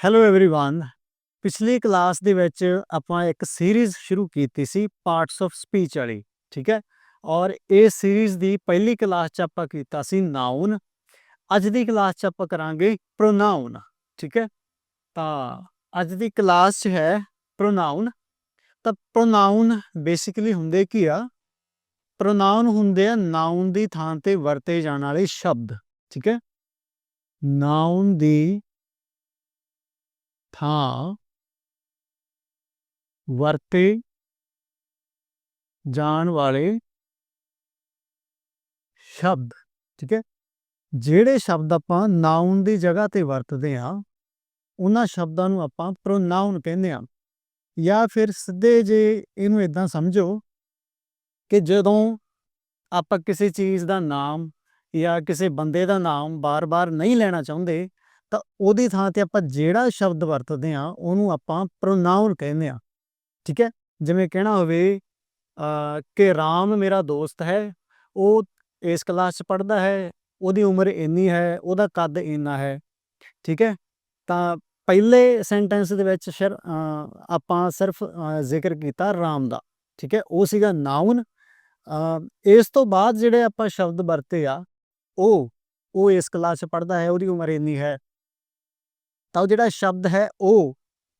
Hello everyone ਪਿਛਲੀ class ਦੇ ਵਿੱਚ ਆਪਾਂ ਇੱਕ ਸੀਰੀਜ਼ ਸ਼ੁਰੂ ਕੀਤੀ ਸੀ ਪਾਰਟਸ ਆਫ ਸਪੀਚ ਵਾਲੀ ਠੀਕ ਹੈ ਔਰ ਇਹ ਸੀਰੀਜ਼ ਦੀ ਪਹਿਲੀ ਕਲਾਸ ਚ ਆਪਾਂ ਕੀਤਾ ਸੀ ਨਾਉਨ ਅੱਜ ਦੀ ਕਲਾਸ ਚ ਆਪਾਂ ਕਰਾਂਗੇ ਪ੍ਰੋਨਾਉਨ ਠੀਕ ਹੈ ਤਾਂ ਅੱਜ ਦੀ ਕਲਾਸ ਚ ਹੈ ਪ੍ਰੋਨਾਉਨ ਤਾਂ ਪ੍ਰੋਨਾਉਨ ਬੇਸਿਕਲੀ ਹੁੰਦੇ ਕੀ ਆ ਪ੍ਰੋਨਾਉਨ ਹੁੰਦੇ ਆ ਨਾਉਨ ਦੀ ਥਾਂ ਤੇ ਵਰਤੇ ਜਾਣ ਵਾਲੇ ਸ਼ਬਦ ਠੀਕ ਹੈ ਨਾਉਨ ਦੀ ਥਾਂ ਵਰਤੇ ਜਾਣ ਵਾਲੇ ਸ਼ਬਦ, ਠੀਕ ਹੈ? ਜਿਹੜੇ ਸ਼ਬਦ ਆਪਾਂ ਨਾਉਨ ਦੀ ਜਗ੍ਹਾ ਤੇ ਵਰਤਦੇ ਆ ਉਹਨਾਂ ਸ਼ਬਦਾਂ ਨੂੰ ਆਪਾਂ ਪ੍ਰੋਨਾਉਨ ਕਹਿੰਦੇ ਆ ਜਾਂ ਫਿਰ ਸਿੱਧੇ ਜੇ ਇਹਨੂੰ ਇਦਾਂ ਸਮਝੋ ਕਿ ਜਦੋਂ ਆਪਾਂ ਕਿਸੇ ਚੀਜ਼ ਦਾ ਨਾਮ ਜਾਂ ਕਿਸੇ ਬੰਦੇ ਦਾ ਨਾਮ ਬਾਰ-ਬਾਰ ਨਹੀਂ ਲੈਣਾ ਚਾਹੁੰਦੇ ਤਾਂ ਉਹਦੀ ਥਾਂ ਤੇ ਆਪਾਂ ਜਿਹੜਾ ਸ਼ਬਦ ਵਰਤਦੇ ਆ ਉਹਨੂੰ ਆਪਾਂ ਪ੍ਰੋਨਾਉਨ ਕਹਿੰਦੇ ਆ ਠੀਕ ਹੈ? ਜਿਵੇਂ ਕਹਿਣਾ ਹੋਵੇ ਕਿ ਰਾਮ ਮੇਰਾ ਦੋਸਤ ਹੈ, ਉਹ ਇਸ ਕਲਾਸ 'ਚ ਪੜ੍ਹਦਾ ਹੈ, ਉਹਦੀ ਉਮਰ ਇੰਨੀ ਹੈ, ਉਹਦਾ ਕੱਦ ਇੰਨਾ ਹੈ। ਠੀਕ ਹੈ? ਤਾਂ ਪਹਿਲੇ ਸੈਂਟੈਂਸ ਦੇ ਵਿੱਚ ਸ਼ਰ ਆਪਾਂ ਸਿਰਫ ਜ਼ਿਕਰ ਕੀਤਾ ਰਾਮ ਦਾ। ਠੀਕ ਹੈ? ਉਹ ਸੀਗਾ ਨਾਉਨ ਇਸ ਤੋਂ ਬਾਅਦ ਜਿਹੜੇ ਆਪਾਂ ਸ਼ਬਦ ਵਰਤੇ ਆ, ਉਹ ਉਹ ਇਸ ਕਲਾਸ 'ਚ ਪੜ੍ਹਦਾ ਹੈ, ਉਹਦੀ ਉਮਰ ਇੰਨੀ ਹੈ ਤਾਂ ਉਹ ਜਿਹੜਾ ਸ਼ਬਦ ਹੈ, ਉਹ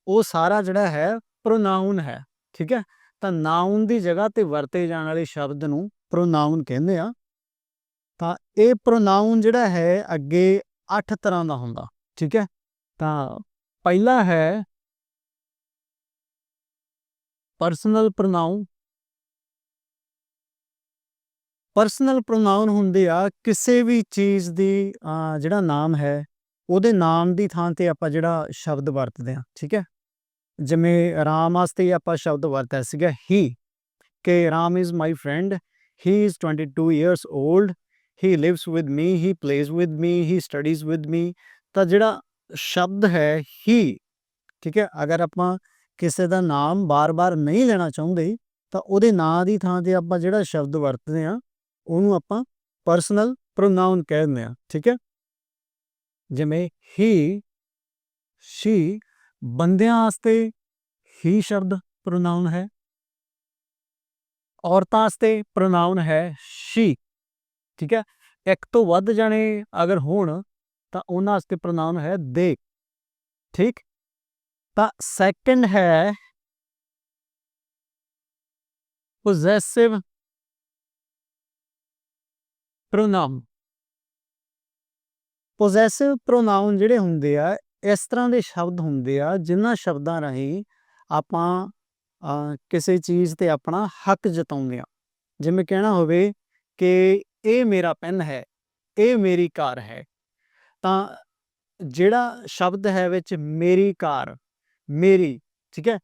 ਉਹ ਸਾਰਾ ਜਿਹੜਾ ਹੈ ਪ੍ਰੋਨਾਉਨ ਹੈ, ਠੀਕ ਹੈ? ਤਾਂ ਨਾਉਨ ਦੀ ਜਗ੍ਹਾ ਤੇ ਵਰਤੇ ਜਾਣ ਵਾਲੇ ਸ਼ਬਦ ਨੂੰ ਪ੍ਰੋਨਾਉਨ ਕਹਿੰਦੇ ਆ। ਤਾਂ ਇਹ ਪ੍ਰੋਨਾਉਨ ਜਿਹੜਾ ਹੈ, ਅੱਗੇ 8 ਤਰ੍ਹਾਂ ਦਾ ਹੁੰਦਾ, ਠੀਕ ਹੈ? ਤਾਂ ਪਹਿਲਾ ਹੈ ਪਰਸਨਲ ਪ੍ਰੋਨਾਉਨ ਪਰਸਨਲ ਪ੍ਰੋਨਾਉਨ ਹੁੰਦੇ ਆ, ਕਿਸੇ ਵੀ ਚੀਜ਼ ਦੀ ਜਿਹੜਾ ਨਾਮ ਹੈ ਉਹਦੇ ਨਾਮ ਦੀ ਥਾਂ ਤੇ ਆਪਾਂ ਜਿਹੜਾ ਸ਼ਬਦ ਵਰਤਦੇ ਆ ਠੀਕ ਹੈ? ਜਿਵੇਂ ਰਾਮ ਵਾਸਤੇ ਆਪਾਂ ਸ਼ਬਦ ਵਰਤਿਆ ਸੀਗਾ ਹੀ ਕਿ Ram is my friend he is 22 years old he lives with me he plays with me he studies with me ਤਾਂ ਜਿਹੜਾ ਸ਼ਬਦ ਹੈ ਹੀ ਠੀਕ ਹੈ? ਅਗਰ ਆਪਾਂ ਕਿਸੇ ਦਾ ਨਾਮ ਬਾਰ-ਬਾਰ ਨਹੀਂ ਲੈਣਾ ਚਾਹੁੰਦੇ, ਤਾਂ ਉਹਦੇ ਨਾਂ ਦੀ ਥਾਂ ਤੇ ਆਪਾਂ ਜਿਹੜਾ ਸ਼ਬਦ ਵਰਤਦੇ ਆ ਉਹਨੂੰ ਆਪਾਂ ਪਰਸਨਲ ਪ੍ਰੋਨਾਉਨ ਕਹਿੰਦੇ ਆ ਠੀਕ ਹੈ? ਜਿਵੇਂ ਹੀ ਸ਼ੀ ਬੰਦਿਆਂ ਵਾਸਤੇ ਹੀ ਸ਼ਬਦ ਪ੍ਰੋਨਾਉਨ ਹੈ। ਔਰਤਾਂ ਵਾਸਤੇ ਪ੍ਰੋਨਾਉਨ ਹੈ ਸ਼ੀ ਠੀਕ ਹੈ? ਇੱਕ ਤੋਂ ਵੱਧ ਜਾਣੇ ਅਗਰ ਹੋਣ ਤਾਂ ਉਹਨਾਂ ਵਾਸਤੇ ਪ੍ਰੋਨਾਉਨ ਹੈ ਦੇ ਠੀਕ? ਤਾਂ ਸੈਕੰਡ ਹੈ ਪੋਜੈਸਿਵ ਪ੍ਰੋਨਾਉਨ ਪੋਜੈਸਿਵ ਪ੍ਰੋਨਾਉਨ ਜਿਹੜੇ ਹੁੰਦੇ ਆ, ਇਸ ਤਰ੍ਹਾਂ ਦੇ ਸ਼ਬਦ ਹੁੰਦੇ ਆ, ਜਿਨ੍ਹਾਂ ਸ਼ਬਦਾਂ ਰਾਹੀਂ ਆਪਾਂ ਕਿਸੇ ਚੀਜ਼ ਤੇ ਆਪਣਾ ਹੱਕ ਜਤਾਉਂਦੇ ਆ ਜਿਵੇਂ ਕਹਿਣਾ ਹੋਵੇ ਕਿ ਇਹ ਮੇਰਾ ਪੈਨ ਹੈ, ਇਹ ਮੇਰੀ ਕਾਰ ਹੈ, ਤਾਂ ਜਿਹੜਾ ਸ਼ਬਦ ਹੈ ਵਿੱਚ ਮੇਰੀ ਕਾਰ, ਮੇਰੀ, ਠੀਕ ਹੈ?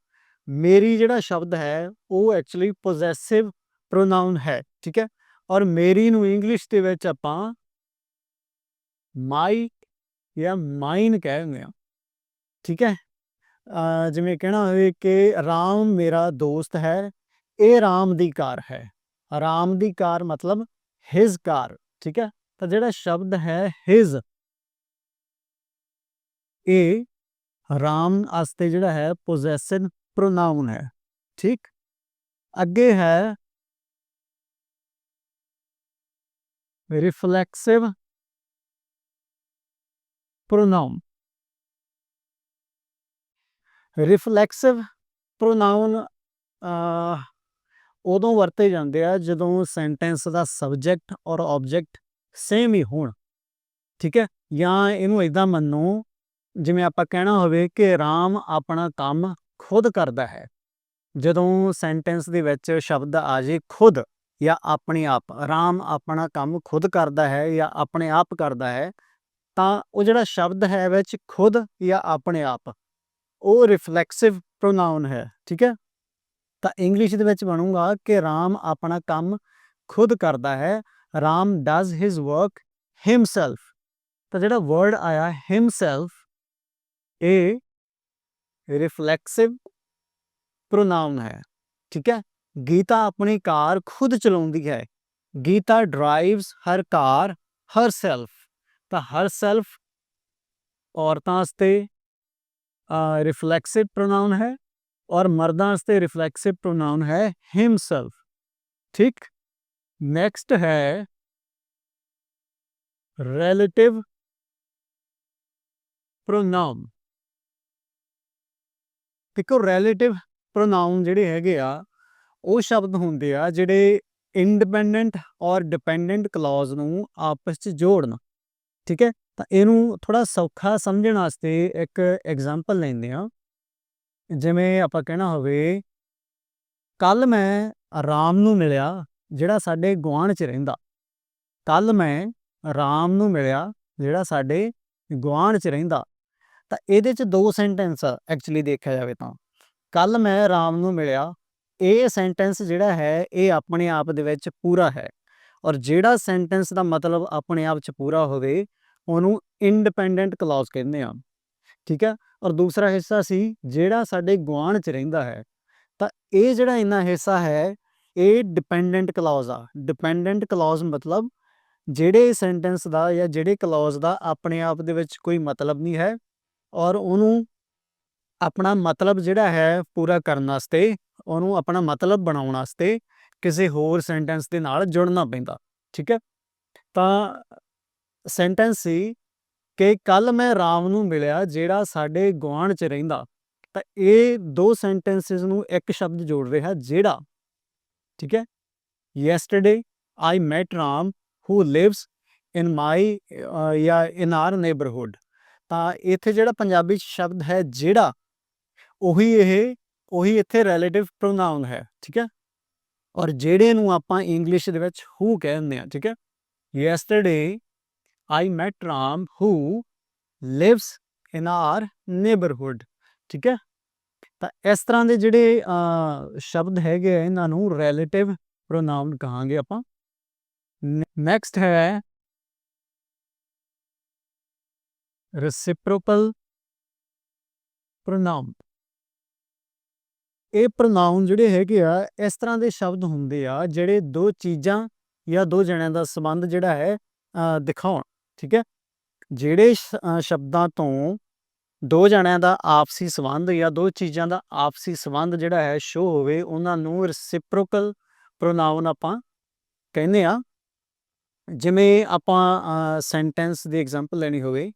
ਮੇਰੀ ਜਿਹੜਾ ਸ਼ਬਦ ਹੈ, ਉਹ ਐਕਚੁਅਲੀ ਪੋਜੈਸਿਵ ਪ੍ਰੋਨਾਉਨ ਹੈ, ਠੀਕ ਹੈ? ਔਰ ਮੇਰੀ ਨੂੰ ਇੰਗਲਿਸ਼ ਦੇ ਵਿੱਚ ਆਪਾਂ ਮਾਈ ਜਾਂ ਮਾਈਨ ਕਹਿ ਦਿੰਦੇ ਆ। ਠੀਕ ਹੈ? ਜਿਵੇਂ ਕਹਿਣਾ ਹੋਵੇ ਕਿ ਰਾਮ ਮੇਰਾ ਦੋਸਤ ਹੈ, ਇਹ ਰਾਮ ਦੀ ਕਾਰ ਹੈ। ਰਾਮ ਦੀ ਕਾਰ ਮਤਲਬ ਹਿਸ ਕਾਰ ਠੀਕ ਹੈ? ਤਾਂ ਜਿਹੜਾ ਸ਼ਬਦ ਹੈ ਹਿਸ ਇਹ ਰਾਮ ਵਾਸਤੇ ਜਿਹੜਾ ਹੈ ਪੋਜੈਸਿਵ ਪ੍ਰੋਨਾਉਨ ਹੈ। ਠੀਕ? ਅੱਗੇ ਹੈ ਰਿਫਲੈਕਸਿਵ ਪ੍ਰੋਨਾਉਨ ਰਿਫਲੈਕਸਿਵ ਪ੍ਰੋਨਾਉਨ ਉਦੋਂ ਵਰਤੇ ਜਾਂਦੇ ਆ ਜਦੋਂ ਸੈਂਟੈਂਸ ਦਾ ਸਬਜੈਕਟ ਔਰ ਆਬਜੈਕਟ ਸੇਮ ਹੀ ਹੋਣ। ਠੀਕ ਹੈ? ਜਾਂ ਇਹਨੂੰ ਇਦਾਂ ਮੰਨੋ, ਜਿਵੇਂ ਆਪਾਂ ਕਹਿਣਾ ਹੋਵੇ ਕਿ ਰਾਮ ਆਪਣਾ ਕੰਮ ਖੁਦ ਕਰਦਾ ਹੈ। ਜਦੋਂ ਸੈਂਟੈਂਸ ਦੇ ਵਿੱਚ ਸ਼ਬਦ ਆ ਜੇ ਖੁਦ ਜਾਂ ਆਪਣੇ ਆਪ, ਰਾਮ ਆਪਣਾ ਕੰਮ ਖੁਦ ਕਰਦਾ ਹੈ ਜਾਂ ਆਪਣੇ ਆਪ ਕਰਦਾ ਹੈ ਤਾਂ ਉਹ ਜਿਹੜਾ ਸ਼ਬਦ ਹੈ ਵਿੱਚ ਖੁਦ ਜਾਂ ਆਪਣੇ ਆਪ, ਉਹ ਰਿਫਲੈਕਸਿਵ ਪ੍ਰੋਨਾਉਨ ਹੈ, ਠੀਕ ਹੈ? ਤਾਂ ਇੰਗਲਿਸ਼ ਦੇ ਵਿੱਚ ਬਣੂਗਾ ਕਿ ਰਾਮ ਆਪਣਾ ਕੰਮ ਖੁਦ ਕਰਦਾ ਹੈ, Ram does his work himself ਤਾਂ ਜਿਹੜਾ ਵਰਡ ਆਇਆ ਹਿਮਸੈਲਫ ਇਹ ਰਿਫਲੈਕਸਿਵ ਪ੍ਰੋਨਾਉਨ ਹੈ, ਠੀਕ ਹੈ? ਗੀਤਾ ਆਪਣੀ ਕਾਰ ਖੁਦ ਚਲਾਉਂਦੀ ਹੈ। Gita drives her car herself ਤਾਂ ਹਰ ਸੈਲਫ ਔਰਤਾਂ ਵਾਸਤੇ ਰਿਫਲੈਕਸਿਵ ਪ੍ਰੋਨਾਉਨ ਹੈ ਔਰ ਮਰਦਾਂ ਵਾਸਤੇ ਰਿਫਲੈਕਸਿਵ ਪ੍ਰੋਨਾਉਨ ਹੈ ਹਿਮਸੈਲਫ ਠੀਕ? ਨੈਕਸਟ ਹੈ ਰਿਲੇਟਿਵ ਪ੍ਰੋਨਾਉਨ ਦੇਖੋ ਰਿਲੇਟਿਵ ਪ੍ਰੋਨਾਉਨ ਜਿਹੜੇ ਹੈਗੇ ਆ, ਉਹ ਸ਼ਬਦ ਹੁੰਦੇ ਆ ਜਿਹੜੇ ਇੰਡੀਪੈਂਡੈਂਟ ਔਰ ਡਿਪੈਂਡੈਂਟ ਕਲੌਜ਼ ਨੂੰ ਆਪਸ 'ਚ ਜੋੜਨ। ਠੀਕ ਹੈ? ਤਾਂ ਇਹਨੂੰ ਥੋੜਾ ਸੌਖਾ ਸਮਝਣ ਵਾਸਤੇ ਇੱਕ ਐਗਜ਼ਾਮਪਲ ਲੈਂਦੇ ਆ ਜਿਵੇਂ ਆਪਾਂ ਕਹਿਣਾ ਹੋਵੇ ਕੱਲ ਮੈਂ ਰਾਮ ਨੂੰ ਮਿਲਿਆ ਜਿਹੜਾ ਸਾਡੇ ਗੁਆਂਢ 'ਚ ਰਹਿੰਦਾ। ਕੱਲ ਮੈਂ ਰਾਮ ਨੂੰ ਮਿਲਿਆ ਜਿਹੜਾ ਸਾਡੇ ਗੁਆਂਢ 'ਚ ਰਹਿੰਦਾ। ਤਾਂ ਇਹਦੇ 'ਚ ਦੋ ਸੈਂਟੈਂਸ ਐਕਚੁਅਲੀ ਦੇਖਿਆ ਜਾਵੇ ਤਾਂ। ਕੱਲ ਮੈਂ ਰਾਮ ਨੂੰ ਮਿਲਿਆ, ਇਹ ਸੈਂਟੈਂਸ ਜਿਹੜਾ ਹੈ, ਇਹ ਆਪਣੇ ਆਪ ਦੇ ਵਿੱਚ ਪੂਰਾ ਹੈ। ਔਰ ਜਿਹੜਾ ਸੈਂਟੈਂਸ ਦਾ ਮਤਲਬ ਆਪਣੇ ਆਪ 'ਚ ਪੂਰਾ ਹੋਵੇ, ਉਹਨੂੰ ਇੰਡੀਪੈਂਡੈਂਟ ਕਲੌਜ਼ ਕਹਿੰਦੇ ਆ। ਠੀਕ ਹੈ? ਔਰ ਦੂਸਰਾ ਹਿੱਸਾ ਸੀ, ਜਿਹੜਾ ਸਾਡੇ ਗੁਆਂਢ 'ਚ ਰਹਿੰਦਾ ਹੈ, ਤਾਂ ਇਹ ਜਿਹੜਾ ਇੰਨਾ ਹਿੱਸਾ ਹੈ, ਇਹ ਡਿਪੈਂਡੈਂਟ ਕਲੌਜ਼ ਆ। ਡਿਪੈਂਡੈਂਟ ਕਲੌਜ਼ ਮਤਲਬ ਜਿਹੜੇ ਸੈਂਟੈਂਸ ਦਾ ਜਾਂ ਜਿਹੜੇ ਕਲੌਜ਼ ਦਾ ਆਪਣੇ ਆਪ ਦੇ ਵਿੱਚ ਕੋਈ ਮਤਲਬ ਨਹੀਂ ਹੈ, ਔਰ ਉਹਨੂੰ ਆਪਣਾ ਮਤਲਬ ਜਿਹੜਾ ਹੈ ਪੂਰਾ ਕਰਨ ਵਾਸਤੇ, ਉਹਨੂੰ ਆਪਣਾ ਮਤਲਬ ਬਣਾਉਣ ਵਾਸਤੇ ਕਿਸੇ ਹੋਰ ਸੈਂਟੈਂਸ ਦੇ ਨਾਲ ਜੁੜਨਾ ਪੈਂਦਾ, ਠੀਕ ਹੈ? ਤਾਂ ਸੈਂਟੈਂਸ ਸੀ ਕਿ ਕੱਲ ਮੈਂ ਰਾਮ ਨੂੰ ਮਿਲਿਆ ਜਿਹੜਾ ਸਾਡੇ ਗੁਆਂਢ 'ਚ ਰਹਿੰਦਾ। ਤਾਂ ਇਹ ਦੋ ਸੈਂਟੈਂਸਸ ਨੂੰ ਇੱਕ ਸ਼ਬਦ ਜੋੜ ਰਿਹਾ ਜਿਹੜਾ, ਠੀਕ ਹੈ? Yesterday I met Ram who lives in my ਜਾਂ ਇਨ ਆਰ ਨੇਬਰਹੁੱਡ ਤਾਂ ਇੱਥੇ ਜਿਹੜਾ ਪੰਜਾਬੀ 'ਚ ਸ਼ਬਦ ਹੈ ਜਿਹੜਾ, ਉਹੀ ਇਹ, ਉਹੀ ਇੱਥੇ ਰਿਲੇਟਿਵ ਪ੍ਰੋਨਾਉਨ ਹੈ, ਠੀਕ ਹੈ? ਔਰ ਜਿਹੜੇ ਨੂੰ ਆਪਾਂ ਇੰਗਲਿਸ਼ ਦੇ ਵਿੱਚ ਹੂ ਕਹਿੰਦੇ ਆ ਠੀਕ ਹੈ? Yesterday I met Ram who lives in our neighbourhood ਠੀਕ ਹੈ? ਤਾਂ ਇਸ ਤਰ੍ਹਾਂ ਦੇ ਜਿਹੜੇ ਸ਼ਬਦ ਹੈਗੇ ਆ, ਇਹਨਾਂ ਨੂੰ ਰਿਲੇਟਿਵ ਪ੍ਰੋਨਾਉਨ ਕਹਾਂਗੇ ਆਪਾਂ। ਨੈਕਸਟ ਹੈ ਰੈਸਿਪਰੋਕਲ ਪ੍ਰੋਨਾਉਨ ਇਹ ਪ੍ਰੋਨਾਉਨ ਜਿਹੜੇ ਹੈਗੇ ਆ, ਇਸ ਤਰ੍ਹਾਂ ਦੇ ਸ਼ਬਦ ਹੁੰਦੇ ਆ, ਜਿਹੜੇ ਦੋ ਚੀਜ਼ਾਂ ਜਾਂ ਦੋ ਜਣਿਆਂ ਦਾ ਸੰਬੰਧ ਜਿਹੜਾ ਹੈ ਦਿਖਾਉਣ, ਠੀਕ ਹੈ? ਜਿਹੜੇ ਸ਼ਬਦਾਂ ਤੋਂ ਦੋ ਜਣਿਆਂ ਦਾ ਆਪਸੀ ਸੰਬੰਧ ਜਾਂ ਦੋ ਚੀਜ਼ਾਂ ਦਾ ਆਪਸੀ ਸੰਬੰਧ ਜਿਹੜਾ ਹੈ ਸ਼ੋ ਹੋਵੇ, ਉਹਨਾਂ ਨੂੰ ਰਿਸਿਪਰੋਕਲ ਪ੍ਰੋਨਾਉਨ ਆਪਾਂ ਕਹਿੰਦੇ ਆ। ਜਿਵੇਂ ਆਪਾਂ ਸੈਂਟੈਂਸ ਦੀ ਐਗਜ਼ਾਮਪਲ ਲੈਣੀ ਹੋਵੇ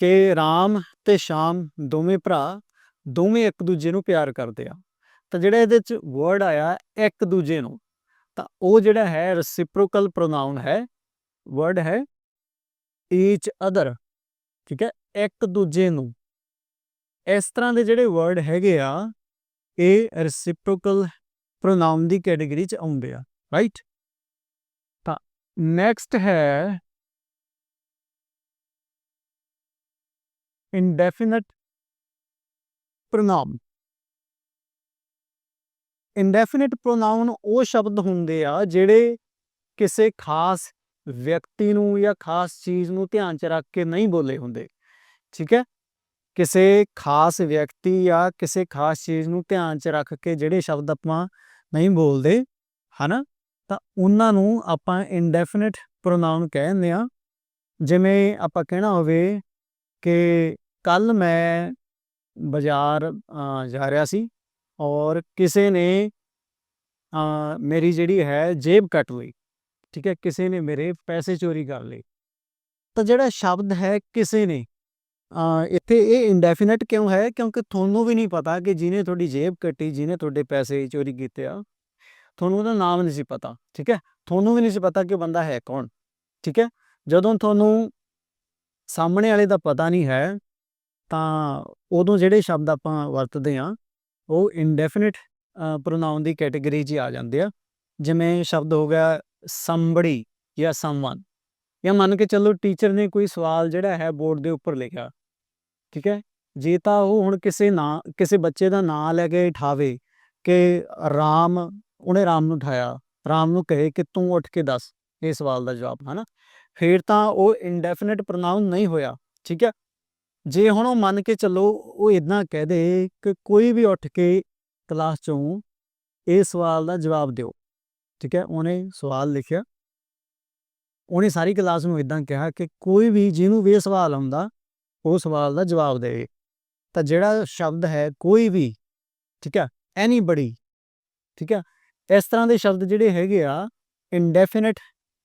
ਕਿ ਰਾਮ ਤੇ ਸ਼ਾਮ ਦੋਵੇਂ ਭਰਾ ਦੋਵੇਂ ਇੱਕ ਦੂਜੇ ਨੂੰ ਪਿਆਰ ਕਰਦੇ ਆ। ਤਾਂ ਜਿਹੜਾ ਇਹਦੇ ਚ ਵਰਡ ਆਇਆ ਇੱਕ ਦੂਜੇ ਨੂੰ, ਤਾਂ ਉਹ ਜਿਹੜਾ ਹੈ ਰੈਸਿਪਰੋਕਲ ਪ੍ਰੋਨਾਉਨ ਹੈ ਵਰਡ ਹੈ ਈਚ ਅਦਰ ਠੀਕ ਹੈ, ਇੱਕ ਦੂਜੇ ਨੂੰ। ਇਸ ਤਰ੍ਹਾਂ ਦੇ ਜਿਹੜੇ ਵਰਡ ਹੈਗੇ ਆ, ਇਹ ਰੈਸਿਪਰੋਕਲ ਪ੍ਰੋਨਾਉਨ ਦੀ ਕੈਟਾਗਰੀ ਚ ਆਉਂਦੇ ਆ ਰਾਈਟ ਤਾਂ ਨੈਕਸਟ ਹੈ indefinite ਪ੍ਰੋਨਾਮ indefinite pronoun ਉਹ ਸ਼ਬਦ ਹੁੰਦੇ ਆ ਜਿਹੜੇ ਕਿਸੇ ਖਾਸ ਵਿਅਕਤੀ ਨੂੰ ਜਾਂ ਖਾਸ ਚੀਜ਼ ਨੂੰ ਧਿਆਨ 'ਚ ਰੱਖ ਕੇ ਨਹੀਂ ਬੋਲੇ ਹੁੰਦੇ, ਠੀਕ ਹੈ? ਕਿਸੇ ਖਾਸ ਵਿਅਕਤੀ ਜਾਂ ਕਿਸੇ ਖਾਸ ਚੀਜ਼ ਨੂੰ ਧਿਆਨ 'ਚ ਰੱਖ ਕੇ ਜਿਹੜੇ ਸ਼ਬਦ ਆਪਾਂ ਨਹੀਂ ਬੋਲਦੇ, ਹਨਾ? ਤਾਂ ਉਹਨਾਂ ਨੂੰ ਆਪਾਂ indefinite pronoun ਕਹਿੰਦੇ ਆ ਜਿਵੇਂ ਆਪਾਂ ਕਹਿਣਾ ਹੋਵੇ ਕਿ ਕੱਲ ਮੈਂ ਬਾਜ਼ਾਰ ਜਾ ਰਿਹਾ ਸੀ ਔਰ ਕਿਸੇ ਨੇ ਮੇਰੀ ਜਿਹੜੀ ਹੈ ਜੇਬ ਕੱਟ ਲਈ, ਠੀਕ ਹੈ, ਕਿਸੇ ਨੇ ਮੇਰੇ ਪੈਸੇ ਚੋਰੀ ਕਰ ਲਏ। ਤਾਂ ਜਿਹੜਾ ਸ਼ਬਦ ਹੈ ਕਿਸੇ ਨੇ ਇੱਥੇ ਇਹ ਇੰਡੈਫੀਨਿਟ ਕਿਉਂ ਹੈ? ਕਿਉਂਕਿ ਤੁਹਾਨੂੰ ਵੀ ਨਹੀਂ ਪਤਾ ਕਿ ਜਿਹਨੇ ਤੁਹਾਡੀ ਜੇਬ ਕੱਟੀ, ਜਿਹਨੇ ਤੁਹਾਡੇ ਪੈਸੇ ਚੋਰੀ ਕੀਤੇ ਆ, ਤੁਹਾਨੂੰ ਉਹਦਾ ਨਾਮ ਨਹੀਂ ਸੀ ਪਤਾ, ਠੀਕ ਹੈ? ਤੁਹਾਨੂੰ ਵੀ ਨਹੀਂ ਸੀ ਪਤਾ ਕਿ ਬੰਦਾ ਹੈ ਕੌਣ, ਠੀਕ ਹੈ? ਜਦੋਂ ਤੁਹਾਨੂੰ ਸਾਹਮਣੇ ਵਾਲੇ ਦਾ ਪਤਾ ਨਹੀਂ ਹੈ, ਤਾਂ ਉਦੋਂ ਜਿਹੜੇ ਸ਼ਬਦ ਆਪਾਂ ਵਰਤਦੇ ਆ ਉਹ ਇਨਡੈਫੀਨਿਟ ਪ੍ਰੋਨਾਉਨ ਦੀ ਕੈਟਾਗਰੀ 'ਚ ਆ ਜਾਂਦੇ ਆ। ਜਿਵੇਂ ਸ਼ਬਦ ਹੋ ਗਿਆ ਸਮਬੜੀ ਜਾਂ ਸਮਵਨ ਜਾਂ ਮੰਨ ਕੇ ਚੱਲੋ ਟੀਚਰ ਨੇ ਕੋਈ ਸਵਾਲ ਜਿਹੜਾ ਹੈ ਬੋਰਡ ਦੇ ਉੱਪਰ ਲਿਖਿਆ। ਠੀਕ ਹੈ? ਜੇ ਤਾਂ ਉਹ ਹੁਣ ਕਿਸੇ ਨਾਂ, ਕਿਸੇ ਬੱਚੇ ਦਾ ਨਾਂ ਲੈ ਕੇ ਠਾਵੇ ਕਿ ਰਾਮ, ਉਹਨੇ ਰਾਮ ਨੂੰ ਉਠਾਇਆ। ਰਾਮ ਨੂੰ ਕਹੇ ਕਿ ਤੂੰ ਉੱਠ ਕੇ ਦੱਸ, ਇਹ ਸਵਾਲ ਦਾ ਜਵਾਬ, ਹਨਾ? ਫਿਰ ਤਾਂ ਉਹ ਇਨਡੈਫੀਨਿਟ ਪ੍ਰੋਨਾਉਨ ਨਹੀਂ ਹੋਇਆ। ਠੀਕ ਹੈ? ਜੇ ਹੁਣ ਉਹ ਮੰਨ ਕੇ ਚੱਲੋ ਉਹ ਇਦਾਂ ਕਹਿ ਦੇ ਕਿ ਕੋਈ ਵੀ ਉੱਠ ਕੇ ਕਲਾਸ ਚੋਂ ਇਹ ਸਵਾਲ ਦਾ ਜਵਾਬ ਦਿਓ, ਠੀਕ ਹੈ? ਉਹਨੇ ਸਵਾਲ ਲਿਖਿਆ। ਉਹਨੇ ਸਾਰੀ ਕਲਾਸ ਨੂੰ ਇਦਾਂ ਕਿਹਾ ਕਿ ਕੋਈ ਵੀ ਜਿਹਨੂੰ ਵੀ ਇਹ ਸਵਾਲ ਆਉਂਦਾ, ਉਹ ਸਵਾਲ ਦਾ ਜਵਾਬ ਦੇਵੇ। ਤਾਂ ਜਿਹੜਾ ਸ਼ਬਦ ਹੈ ਕੋਈ ਵੀ, ਠੀਕ ਹੈ? ਐਨੀਬਡੀ ਠੀਕ ਹੈ? ਇਸ ਤਰ੍ਹਾਂ ਦੇ ਸ਼ਬਦ ਜਿਹੜੇ ਹੈਗੇ ਆ ਇੰਡੈਫੀਨਿਟ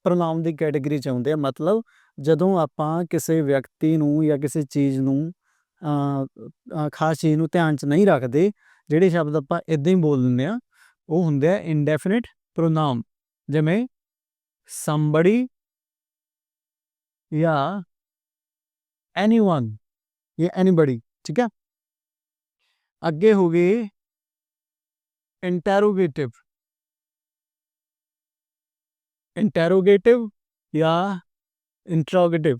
ਪ੍ਰੋਨਾਮ ਦੀ ਕੈਟਾਗਰੀ ਚ ਆਉਂਦੇ ਆ, ਮਤਲਬ ਜਦੋਂ ਆਪਾਂ ਕਿਸੇ ਵਿਅਕਤੀ ਨੂੰ ਜਾਂ ਕਿਸੇ ਚੀਜ਼ ਨੂੰ ਖਾਸ ਚੀਜ਼ ਨੂੰ ਧਿਆਨ ਚ ਨਹੀਂ ਰੱਖਦੇ, ਜਿਹੜੇ ਸ਼ਬਦ ਆਪਾਂ ਇਦਾਂ ਹੀ ਬੋਲ ਦਿੰਦੇ ਆ ਉਹ ਹੁੰਦੇ ਆ ਇਨਡੈਫੀਨਿਟ ਪ੍ਰੋਨਾਮ ਜਿਵੇਂ somebody ਜਾਂ anyone ਜਾਂ anybody, ਠੀਕ ਹੈ? ਅੱਗੇ ਹੋ ਗਏ interrogative interrogative ਜਾਂ ਇੰਟਰੋਗੇਟਿਵ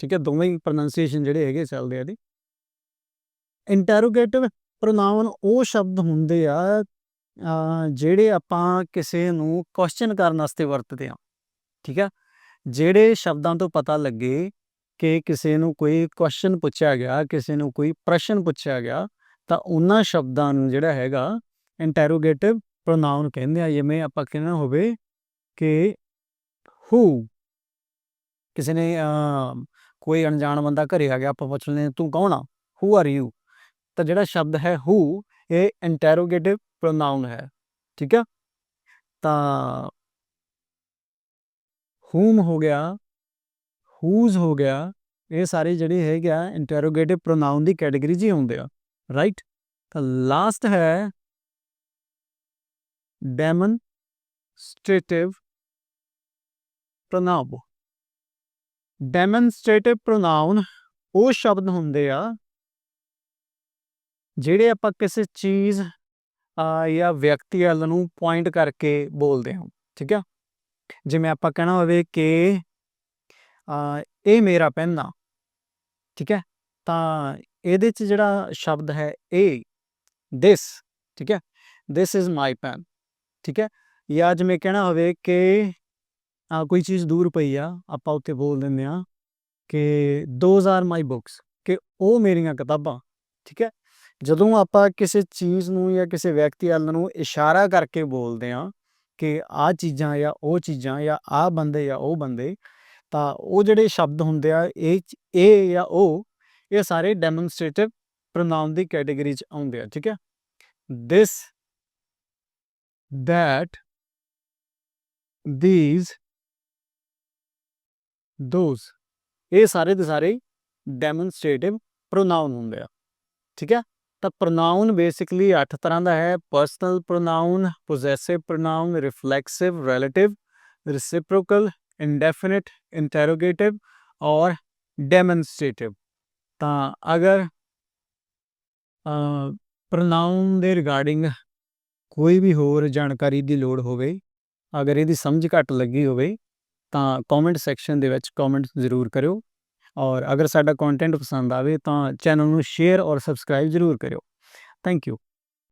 ਠੀਕ ਹੈ, ਦੋਵੇਂ ਹੀ ਪ੍ਰੋਨਾਂਸੀਏਸ਼ਨ ਜਿਹੜੇ ਹੈਗੇ ਚੱਲਦੇ ਆ ਦੀ ਇੰਟਰੋਗੇਟਿਵ ਪ੍ਰੋਨਾਉਨ ਉਹ ਸ਼ਬਦ ਹੁੰਦੇ ਆ ਜਿਹੜੇ ਆਪਾਂ ਕਿਸੇ ਨੂੰ ਕੁਐਸਚਨ ਕਰਨ ਵਾਸਤੇ ਵਰਤਦੇ ਆ ਠੀਕ ਹੈ। ਜਿਹੜੇ ਸ਼ਬਦਾਂ ਤੋਂ ਪਤਾ ਲੱਗੇ ਕਿ ਕਿਸੇ ਨੂੰ ਕੋਈ ਕੁਐਸਚਨ ਪੁੱਛਿਆ ਗਿਆ, ਕਿਸੇ ਨੂੰ ਕੋਈ ਪ੍ਰਸ਼ਨ ਪੁੱਛਿਆ ਗਿਆ, ਤਾਂ ਉਹਨਾਂ ਸ਼ਬਦਾਂ ਨੂੰ ਜਿਹੜਾ ਹੈਗਾ ਇੰਟਰੋਗੇਟਿਵ ਪ੍ਰੋਨਾਉਨ ਕਹਿੰਦੇ ਆ, ਜਿਵੇਂ ਆਪਾਂ ਕਹਿਣਾ ਹੋਵੇ ਕਿ ਹੂ ਕਿਸੇ ਨੇ ਕੋਈ ਅਣਜਾਣ ਬੰਦਾ ਘਰੇ ਆ ਗਿਆ, ਆਪਾਂ ਪੁੱਛ ਲੈਂਦੇ ਤੂੰ ਕੌਣ ਆ? ਹੂ ਆਰ ਯੂ ਤਾਂ ਜਿਹੜਾ ਸ਼ਬਦ ਹੈ ਹੂ ਇਹ ਇੰਟਰੋਗੇਟਿਵ ਪ੍ਰੋਨਾਊਨ ਹੈ, ਠੀਕ ਹੈ ਤਾਂ ਹੂਮ ਹੋ ਗਿਆ ਹੂਜ਼ ਹੋ ਗਿਆ, ਇਹ ਸਾਰੇ ਜਿਹੜੇ ਹੈਗੇ ਆ ਇੰਟਰੋਗੇਟਿਵ ਪ੍ਰੋਨਾਊਨ ਦੀ ਕੈਟਾਗਰੀ 'ਚ ਹੀ ਆਉਂਦੇ ਆ ਰਾਈਟ ਤਾਂ ਲਾਸਟ ਹੈ ਡੈਮਨਸਟ੍ਰੇਟਿਵ ਪ੍ਰੋਨਾਉਨ ਡੈਮਨਸਟ੍ਰੇਟਿਵ ਪ੍ਰੋਨਾਉਨ ਉਹ ਸ਼ਬਦ ਹੁੰਦੇ ਆ ਜਿਹੜੇ ਆਪਾਂ ਕਿਸੇ ਚੀਜ਼ ਜਾਂ ਵਿਅਕਤੀ ਵੱਲ ਨੂੰ ਪੁਆਇੰਟ ਕਰਕੇ ਬੋਲਦੇ ਹਾਂ, ਠੀਕ ਆ? ਜਿਵੇਂ ਆਪਾਂ ਕਹਿਣਾ ਹੋਵੇ ਕਿ ਇਹ ਮੇਰਾ ਪੈਨ ਆ, ਠੀਕ ਹੈ? ਤਾਂ ਇਹਦੇ ਚ ਜਿਹੜਾ ਸ਼ਬਦ ਹੈ ਇਹ this, ਠੀਕ ਹੈ? This is my pen, ਠੀਕ ਹੈ? ਜਾਂ ਜਿਵੇਂ ਕਹਿਣਾ ਹੋਵੇ ਕਿ ਕੋਈ ਚੀਜ਼ ਦੂਰ ਪਈ ਆ, ਆਪਾਂ ਉੱਤੇ ਬੋਲ ਦਿੰਦੇ ਆ ਕਿ those ਆਰ ਮਾਈ books ਕਿ ਉਹ ਮੇਰੀਆਂ ਕਿਤਾਬਾਂ, ਠੀਕ ਹੈ? ਜਦੋਂ ਆਪਾਂ ਕਿਸੇ ਚੀਜ਼ ਨੂੰ ਜਾਂ ਕਿਸੇ ਵਿਅਕਤੀ ਵੱਲ ਨੂੰ ਇਸ਼ਾਰਾ ਕਰਕੇ ਬੋਲਦੇ ਆ ਕਿ ਆਹ ਚੀਜ਼ਾਂ ਜਾਂ ਉਹ ਚੀਜ਼ਾਂ ਜਾਂ ਆਹ ਬੰਦੇ ਜਾਂ ਉਹ ਬੰਦੇ, ਤਾਂ ਉਹ ਜਿਹੜੇ ਸ਼ਬਦ ਹੁੰਦੇ ਆ, ਇਹ ਇਹ ਜਾਂ ਉਹ, ਇਹ ਸਾਰੇ ਡੈਮੋਨਸਟ੍ਰੇਟਿਵ ਪ੍ਰੋਨਾਉਨ ਦੀ ਕੈਟਾਗਰੀ ਚ ਆਉਂਦੇ ਆ, ਠੀਕ ਹੈ? This, that, these those, ਇਹ ਸਾਰੇ ਦੇ ਸਾਰੇ ਡੈਮੋਨਸਟ੍ਰੇਟਿਵ ਪ੍ਰੋਨਾਊਨ ਹੁੰਦੇ ਆ। ਠੀਕ ਹੈ? ਤਾਂ ਪ੍ਰੋਨਾਊਨ ਬੇਸਿਕਲੀ 8 ਤਰ੍ਹਾਂ ਦਾ ਹੈ। Personal pronoun possessive pronoun reflexive relative reciprocal indefinite interrogative ਔਰ ਡੈਮੋਨਸਟ੍ਰੇਟਿਵ ਤਾਂ ਅਗਰ ਪ੍ਰੋਨਾਊਨ ਦੇ ਰਿਗਾਰਡਿੰਗ ਕੋਈ ਵੀ ਹੋਰ ਜਾਣਕਾਰੀ ਦੀ ਲੋੜ ਹੋਵੇ, ਅਗਰ ਇਹਦੀ ਸਮਝ ਘੱਟ ਲੱਗੀ ਹੋਵੇ ਤਾਂ ਕਮੈਂਟ ਸੈਕਸ਼ਨ ਦੇ ਵਿੱਚ ਕਮੈਂਟ ਜ਼ਰੂਰ ਕਰਿਓ। ਔਰ ਅਗਰ ਸਾਡਾ ਕੰਟੈਂਟ ਪਸੰਦ ਆਵੇ ਤਾਂ ਚੈਨਲ ਨੂੰ ਸ਼ੇਅਰ ਔਰ ਸਬਸਕ੍ਰਾਈਬ ਜ਼ਰੂਰ ਕਰਿਓ। Thank you